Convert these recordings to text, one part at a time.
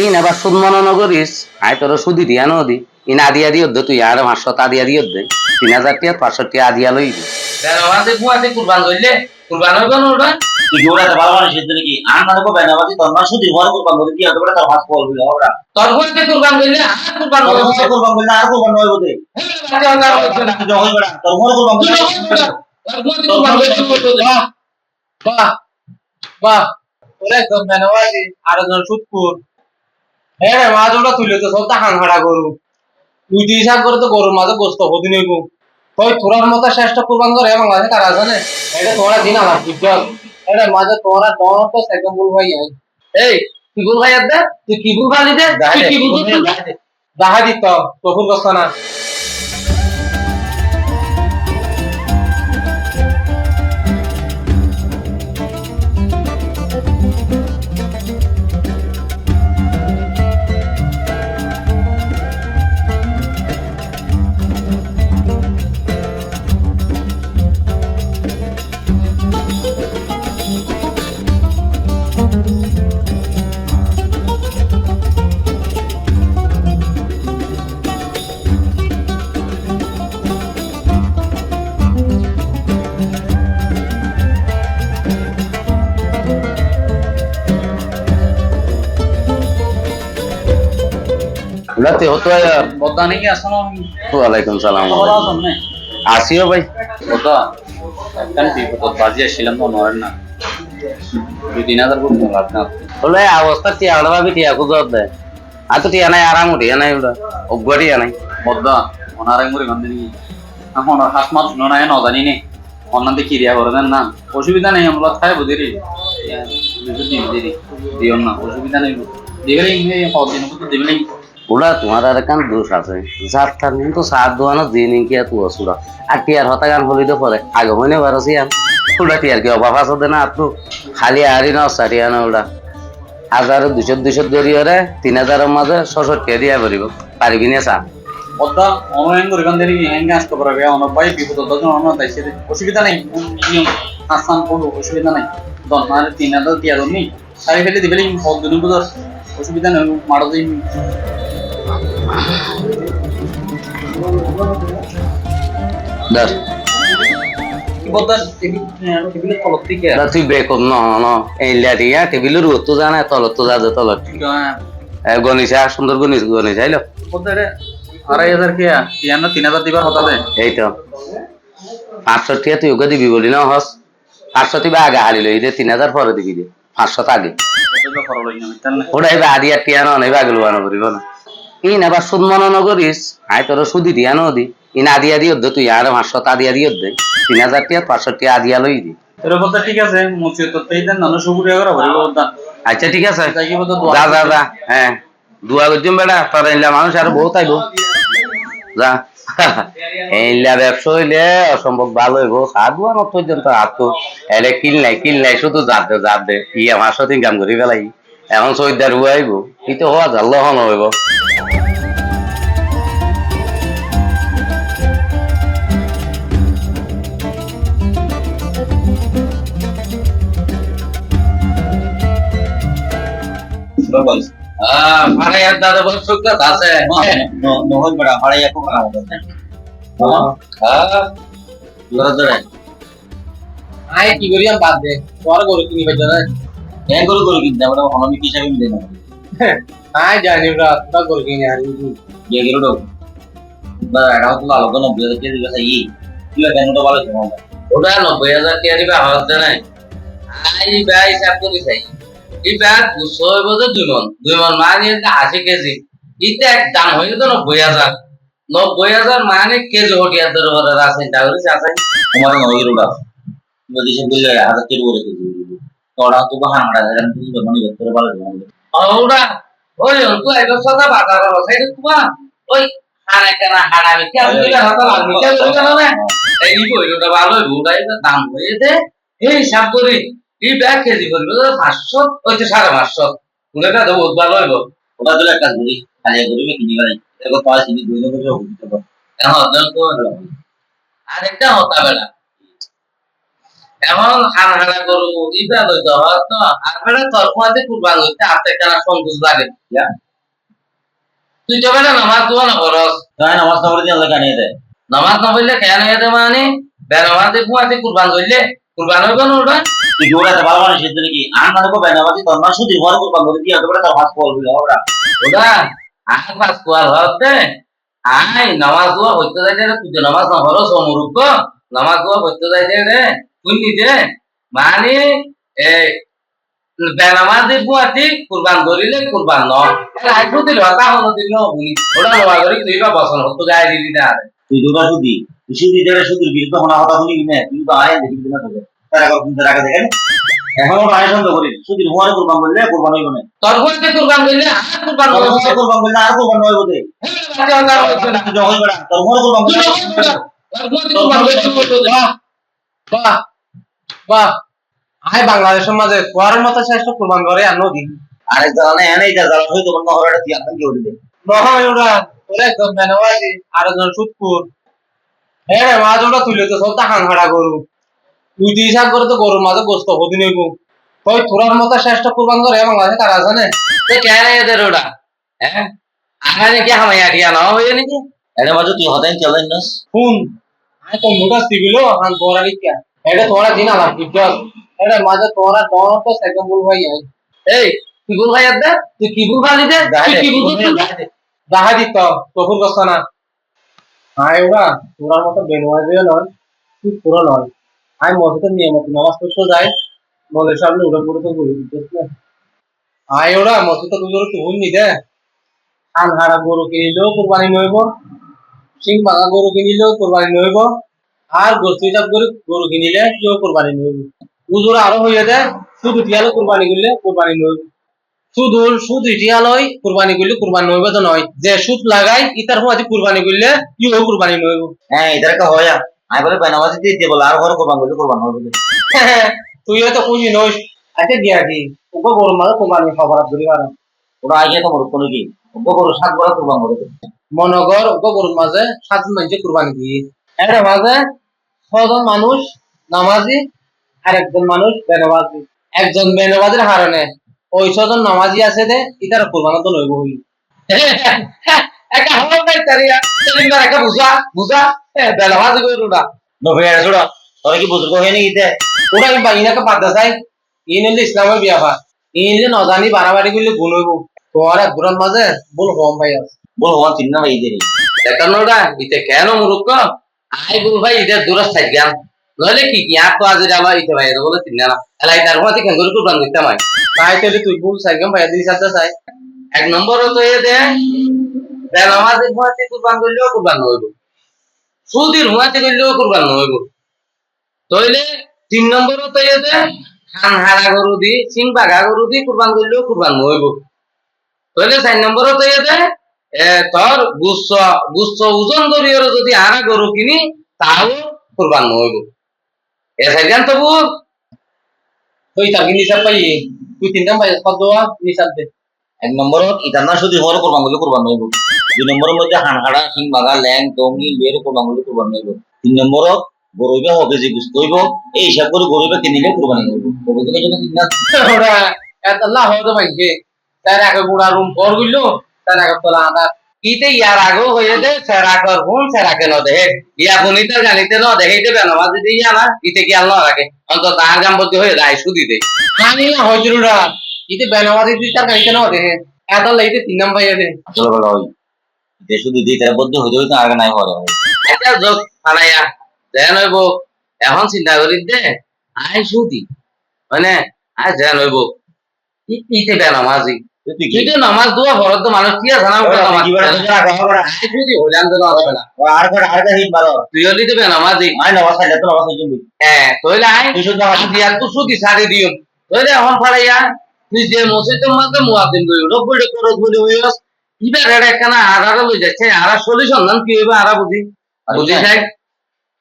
In আবার সুদ মনে নগরিস আয় তোর সুদি দিয়া নদি। ইন আদিয়া দিও দে তুই আর পাঁচশো আদিয়া দিও দে। তিন হাজার টিয়া পাঁচশো টিয়া আদিয়া লই দে। বেনামাজি বুয়াতে কুরবান করলে কুরবান হইব না ওটা? তুই ভালো মানুষ এর কি? আর মানে কো বেনাবাজি তোর না শুধু ঘর করবা বলে কি হতে পারে তার হাত কল হইল ওরা। তোর বুয়াতে কুরবান করলে আর কুরবান হইব হাতে করবা বলে আর করবা নয় বলে তুই যখন বড় তোর ঘর করবা বলে বাহ বাহ ওরে একদম বেনামাজি আর একজন সুৎকুর হ্যাঁ মাছ ওটা তুলে তো সব হান হাড়া গরু তুই দুই হিসাব করে তো গরুর মাঝে গোস্ত হদিন হইব। ওই তোরার মতো শ্রেষ্ঠ কুরবান করে এবং মাঝে কারা জানে এটা তোমরা দিন আমার বুঝল এটা মাঝে তোমরা দর তো সেকেন্ড বুল ভাই এই। কি ভাই আদা? তুই কি বুল ভালি দে তুই কি বুল দাহা দিত তখন গোস্ত না। লাতে হতো বদা ওয়ালাইকুম সালাম। না আসিও ভাই। বদা বিপদ বাজি আসছিলাম তো নরেন না। দুই তিন হাজার করব আপনার এই অবস্থা টিয়া হলে ভাবি টিয়া খুঁজত দে আর তো টিয়া নাই আরাম টিয়া নাই ওটা। নাই। বদা ওনারাই মরে গন্ধ নিয়ে এখন হাত মাছ শুনো নাই নজানি নে। অন্যান্য ক্রিয়া করে দেন না। অসুবিধা নেই আমরা খাই বুঝিরি দিও না অসুবিধা নেই। দিবেলেই দিন মতো ওরা তোমার আর কান দোষ আছে। যার তার কিন্তু সাত দোয়ানো দিন কি আর তুয়া সুরা আর টিয়ার হতা গান হলি তো পরে আগে মনে পারছি আম ওটা টিয়ার কি অভাব আছে দে না আর তো খালি আরি না সারিয়া না ওটা হাজার দুশো দুশো দরি হরে তিন হাজারের মাঝে ছশো টিয়া দিয়া পারিব পারিবি না চা। বদা অনলাইন করে দেরি হ্যাঙ্গে আসতে পারবে বিপদ অন্য তাইছে অসুবিধা নেই। করব অসুবিধা নাই। আর তিন হাজার দিয়া দন নি সারি ফেলে দিবেলেই হল দুদিন অসুবিধা নেই মারা তুই বেকম ন ন এই লিয়া টেবিলের রুতো জানা তলত তো যা তলত। গণিসা সুন্দর গণিস গণিস আইলো আড়াই হাজার কে তিয়ান্ন তিন হাজার দিবার হতা দে। এই তো পাঁচশো টিয়া তুই ওকে দিবি বলি না হস? পাঁচশো তুই আগে হারি লই দে তিন হাজার পরে দিবি দে পাঁচশো আগে। ওটা এবার আদি আর টিয়া নয় এবার আগে লোয়ানো করিব না। ইন আবার সুদ মনে নগরিস আয় তোর সুদি দিয়া নদি। ইন আদি আদি দে তুই আর পাঁচশো আদি আদি দে। তিন হাজার টিয়া পাঁচশো টিয়া আদিয়া লই দি। এর বদা ঠিক আছে তেই দেন নানো সুপুরিয়া করে বদা আচ্ছা ঠিক আছে। যা যা যা হ্যাঁ। দুয়া করছিম বেড়া তোর এলা মানুষ আর বহুত আইব। যা। এইলা ব্যবসা হইলে অসম্ভব ভালো হইব। সাধু আমার পর্যন্ত হাত এলে কিল নাই কিল নাই শুধু জাত দে জাত দে। ই আমার সাথে কাম করি ফেলাই। এখন চৈদার হুয়া আইব। ই তো হওয়া জাল হন হইব। দাদা বল আছে। বড়া আয় কি করি আমি বাদ দে। তোর গরু কিনি পাইছ না হ্যাঁ করে করে কিনতে আমরা অনমি হিসাবে মিলে না আয় জানি রা তোর গরু কিনি আর ইয়ে গেল ডো বা এটা তো হাজার দিবে তাই কি কেন তো ভালো ওটা নব্বই হাজার টাকা দিবা হওয়ার নাই আই ভাই হিসাব করি চাই। ব্যাগ দুশো হইব দুই মন দুই মন মানে আশি কেজি। ইতে এক দাম হইলে তো নব্বই হাজার নব্বই হাজার মানে কেজি হটিয়ার ধরে বলে রাখেন তা করেছে আছে তোমার নয় গেলটা যদি সে বললে হাজার টাকা করে দিবি তোরা তো বাহান হাড়া দেন তুই মানে ভেতরে ভালো ছিল ওরা ওই অঙ্কু আইলো সদা বাজার বসাই তোমা ওই হাড়া কেনা হাড়া মিথ্যা আমি হাতা বলি কেন না? এই বইটা ভালো ওটাই দাম হয়ে। দে এই হিসাব করি এই ব্যাগ কেজি করবে তো পাঁচশো ওই তো সাড়ে পাঁচশো। পুরোটা তো বহুত ভালো হইব ওটা দিলে একটা ঘুরি খালি ঘুরি কিনি গেলে এরকম পাঁচ কিনি দুই দিন করে পারে এখন আরেকটা হতা বেলা এখন হানহানা গরু ইবা লইতে হয় তো আর তোর মাঝে কুরবান হইতে আপনি কেন সন্তোষ লাগে। তুই তো বেটা নামাজ দোয়া না নামাজ না দেয়? নামাজ না কেন হইতে মানে? বেনামাজে কুরবান করলে কুরবান হইব না ওটা কি ওরা ভালো মানুষ এর কি? আর না দেখো তোর না শুধু ঘর করবান করে দিয়ে তোরা তার হাত কল হইল ওরা ওটা আহ পাস কোয়াল হতে আই নামাজ দোয়া হইতে যাইতে রে তুই নামাজ না হরস অমরুক নামাজ দোয়া হইতে যাইতে রে তুই নিজে মানে এই বেনামাজি ফুয়াতে কুরবান ধরিলে কুরবান ন আইবো দিল তা হলো দিল বুনি ওটা নোয়া করি তুই বা বসন হতো গায়ে দিলি না তুই দুটা শুধু তুই শুধু দেড় শুধু বিরুদ্ধে হনা কথা শুনি কিনে তুই তো আয় দেখি না তোকে তারা কখন তারা আগে দেখেন এখন ওটা আয় সন্দেহ করি। শুধু ঘর করবান বললে করবান হইব না। তোর ফুয়াতে কুরবান করলে আর কুরবান হইব ঘর করবান আর করবান হইব দে তুই যখন তোর ঘর করবান বললে বাহ বাহ আয় বাংলাদেশের মাঝে কোয়ার মতো শ্রেষ্ঠ কুরবান করে আর নদী। আরে জানা এনে এটা জানা হইতো মনে হয় তুই এখন কি উঠবে নহয় ওরা ওরা একদম বেনবাজি আর সুৎকুর হ্যাঁ মাছ ওটা তুলে তো সব টাকান ভাড়া গরু। তুই তুই হিসাব করে তো গরুর মাঝে গোস্ত হদিন হইব তুই তোরার মতো শেষটা কুরবান করে বাংলাদেশে কারা জানে তো কেন এদের ওটা হ্যাঁ আগে নাকি হামাই আটিয়া না হয়ে নাকি? এটা মাঝে তুই হতেন চলেন না শুন আমি তো মোটা সিভিল হান বড়া লিখিয়া এটা তোরা দিন আলাপ এটা মাঝে তোরা তোর তো সেকেন্ড ভাই এই তুই ভাই দে? তুই দাহাদি তো তোর কথা না। আয় ওরা, তোরার মতো বেনওয়াজিও নয় তুই পুরো নয় আয় মসজিদে নিয়মিত নামাজ পড়তে যায় বলে সামনে উড়ে পড়ে তো বলি আয় ওরা মসজিদে দুজোর তুহুন নি দে। আন হারা গরু কিনিলেও কোরবানি নইব সিং ভাঙা গরু কিনিলেও কোরবানি নইব, আর গোস্ত হিসাব করে গরু কিনিলে কেউ কোরবানি নইব। উজোর আরও হইয়া দেয় শুধু টিয়ালো কোরবানি করলে কোরবানি নইব। শুধু সুদ ইটিয়ালয় কুরবানি করলে কুরবানি নইব তো নয়। যে সুদ লাগাই ইতার হুয়াতে কুরবানি করলে ইও কুরবানি নইব হ্যাঁ এদের কা হয় আমি বলে বেনামাজি দিয়ে দিয়ে আর ঘর করবান বলে করবান হইব তুই তো খুশি নইস আচ্ছা দিয়া দি। ওকে গরম মাঝে কুরবানি খবর ধরি পারে ওরা আগে তো মোর কোনো কি? ওকে বড় সাত বড় করবান করে মনগর ওকে গরম মাঝে সাত মাঝে কুরবানি দিয়ে। একটা মাঝে ছজন মানুষ নামাজি আর একজন মানুষ বেনবাজি একজন বেনবাজির হারণে। ওই ছজন নামাজি আছে দে ইতার কুরবানি তো নইব হই। একা হাওয়া নাই তারিয়া সেদিন না একা বুঝা বুঝা এ বেলা ভাজি করে উড়া নভে আর তোরা কি বুঝব হয়ে নাকি তে? ওরা এই বাইনাকে বাদ ইন ইসলামের বিয়া পা। ইন যে নজানি বাড়াবাড়ি করলে গুণ হইব। ঘুরার মাঝে হম ভাই আছে। ভাই দেরি দেখানোটা ইতে কেন মুরুক্ক আই বল ভাই ইতে থাক জ্ঞান নইলে কি কি আর তো আজ আবার ইতে ভাই বলে চিন্তা না। এলাই তার মধ্যে কেন? করে কুরবান দিতে মাই। তাই তাহলে তুই বল সাইকেল ভাই দিস সাথে চাই। এক নম্বর তো এ দে। বেনামাজি হুয়াতে কুরবান করলেও কুরবান হইব। সুদির হুয়াতে করলেও কুরবান হইব। তইলে তিন নম্বর তো এ দে। খান হারা গরু দি, সিং বাঘা গরু দি কুরবান করলেও কুরবান হইব। তইলে চার নম্বর তো এ দে। তোর গুচ্ছ গুচ্ছ ওজন করিও যদি আনা গরু কিনি, তাও কুরবান হইব। এ তবু তুই তাকে নিসাব পাই তুই তিনটা ভাই কত নিসাব দে এক নম্বরত ইতার না শুধু ঘর করবান বলে করবান হইব দুই নম্বরের মধ্যে হানহাড়া সিং বাগা ল্যাং টমি বের করবান বলে করবান হইব তিন নম্বরত গরুবে হবে যে গুস্ত হইব এই হিসাব করে গরুবে কিনিলে কোরবানি হইব তবে তুমি যদি চিন্তা ওরা এত আল্লাহ হতে পাইছে তার আগে বুড়া রুম কর গইলো তার আগে তোলা আদা ইতে ইয়ার আগেও হয়ে দে সেরা কর ফোন সেরা কেন দেহে ইয়া ফোনিতে জানিতে ন দেখে দেবে নামাজ দিতে ইয়া না ইতে কি আল্লাহ রাখে অন্তত তার গাম্বতি হয়ে যায় সুদি দে আমি না হজরুরা ইতে বেনামাজি তুই তার গাইতে না দেখে এত লাইতে তিন নাম পাইয়া দে আসলে বলা হয় যে শুধু দিই তারা বদ্ধ হইতে হইতে আগে নাই হরে এটা যোগ ফালাইয়া যেন হইব এখন চিন্তা করি দে আই সুদি মানে আই যেন হইব ইতে বে নামাজি কি তুই তো নামাজ দুয়া ঘরত তো মানুষ কি আছে না উঠে নামাজ কিবার পড়ে? না। আই সুদি হইলাম তো আসবে না। আর করে আর হিট মারো তুই হলি তো বে নামাজি আই নবাস খাইলে তো নবাস হইছিস হ্যাঁ তইলে আই তুই শুধু আজি আর তো সুদি সারি দিও। তইলে এখন ফালাইয়া তুই যে মসজিদের মধ্যে মুয়াদ্দিন কই রব্বুল করত বলি হইয়াস ইবার এটা একখানা আধারা লই যাচ্ছে। আরা সলিউশন নাম কি হইবা আরা বুঝি? বুঝি যাই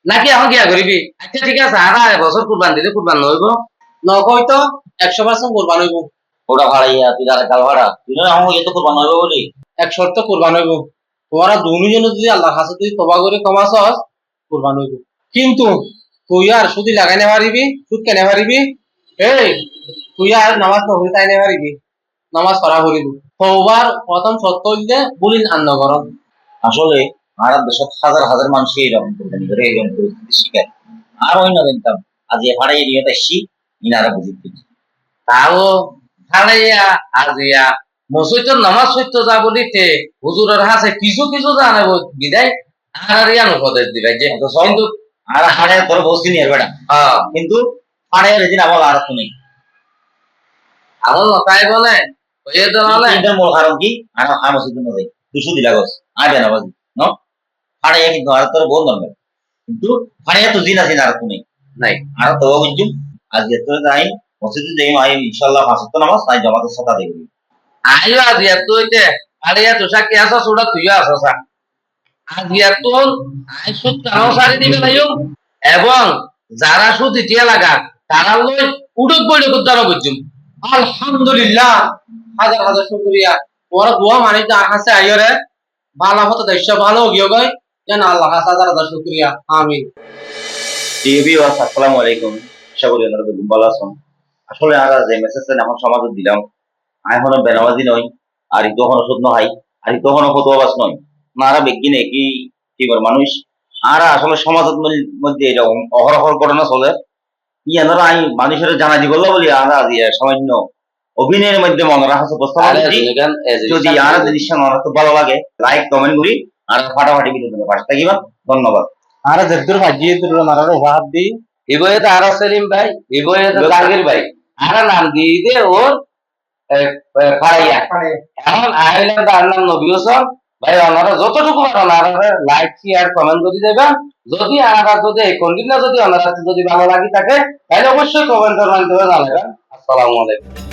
নাকি এখন কি করিবি? আচ্ছা ঠিক আছে আধা বছর কুরবান দিলে কুরবান হইব। নকই তো একশো পার্সেন্ট কোরবান হইব। ওটা ভাড়াইয়া তুই আর গাল ভাড়া। তুই না আমার এত করবান হইব বলি? এক শর্ত কোরবান হইব। তোমরা দুজনে যদি আল্লাহর কাছে যদি তবা করে কমাছস কোরবান হইব। কিন্তু তুই আর সুদি লাগাই নে পারিবি সুদ কেনে পারিবি এই তুই আর নামাজ পড়বি তাই নে পারিবি নামাজ পড়া করিবি। সবার প্রথম সত্য হইলে বলিন আন্ন গরম। আসলে আর দেশত হাজার হাজার মানুষ এইরকম ধরে এইরকম পরিস্থিতি শিকার। আর অন্য দিনতাম আজ এবারে এরিয়াতে আসছি ইনারা বুঝিতে তাও ভাড়াইয়া আজিয়া মসজিদের নামাজ সত্য যা বলিতে হুজুরের হাসে কিছু কিছু জানে বিদায় আর উপদেশ দিবে। যে কিন্তু আর হাড়ে তোর বসছি নিয়ে বেড়া কিন্তু হাড়ে রেজিন আমার আর তো নেই। আমার তাই বলে? ওই তো এটার মূল কারণ কি? আর আমার সিদ্ধ নয় দুশো দিলা গছ। আর বেনা বাজি ন? হাড়ে কিন্তু আর তোর বোন ধরবে কিন্তু হাড়ে তো জিন আছে আর তো নেই। আর তো বুঝছুম আজ এত যাই মসজিদে যাই আই ইনশাআল্লাহ পাঁচ নামাজ তাই জামাতের সাথে আইও আজিয়া তে আলিয়া তুষা কি আসা সুড়া তুইও আসা সা আজিয়া তুন আই সুদ কানো সারি দিবে এবং যারা সুদ ইতিয়া লাগা তারা লই উড়ক বইড়ক উদ্ধার করছুম। আলহামদুলিল্লাহ হাজার হাজার শুকরিয়া। ওরা দোয়া মানে তার কাছে আইও রে। ভালো হতো দেশ ভালো গিয়ে গই যেন আল্লাহ হাজার হাজার শুকরিয়া আমিন। টিভি আসসালামু আলাইকুম। করি খুব ভালো আছেন। আসলে আর যে মেসেজটা এখন সমাজে দিলাম আই হনো বেনামাজি নয় আর ইতো হনো শুদ্ধ হাই আর ইতো হনো ফতোয়াবাস নয় মারা বেগিনে কি কি বল মানুষ? আর আসলে সমাজের মধ্যে- এরকম অহরহর ঘটনা চলে। ইয়ানোরা আই মানুষের জানা দিব বলি আর আজ সামান্য অভিনয়ের মধ্যে মনে রাখা যদি আর জিনিসটা মনে ভালো লাগে লাইক কমেন্ট করি আর ফাটাফাটি বিনোদনের পাশে থাকিবা। ধন্যবাদ। আর যেদুর ভাজিয়ে দূর মারার অভাব দি। ইগোয়ে তো আর সেলিম ভাই। ইগোয়ে তো জাহাঙ্গীর ভাই। আর নাম দিয়ে দে ওর পাড়াইয়া। এখন আইলে তার নাম নবী হোসেন ভাই ওনারা যতটুকু পারেন লাইক শেয়ার কমেন্ট করে দেবেন যদি আনারা যদি এই কন্ডিশনে যদি ওনার সাথে যদি ভালো লাগি থাকে তাহলে অবশ্যই কমেন্টের মাধ্যমে জানাবেন। আসসালামু আলাইকুম।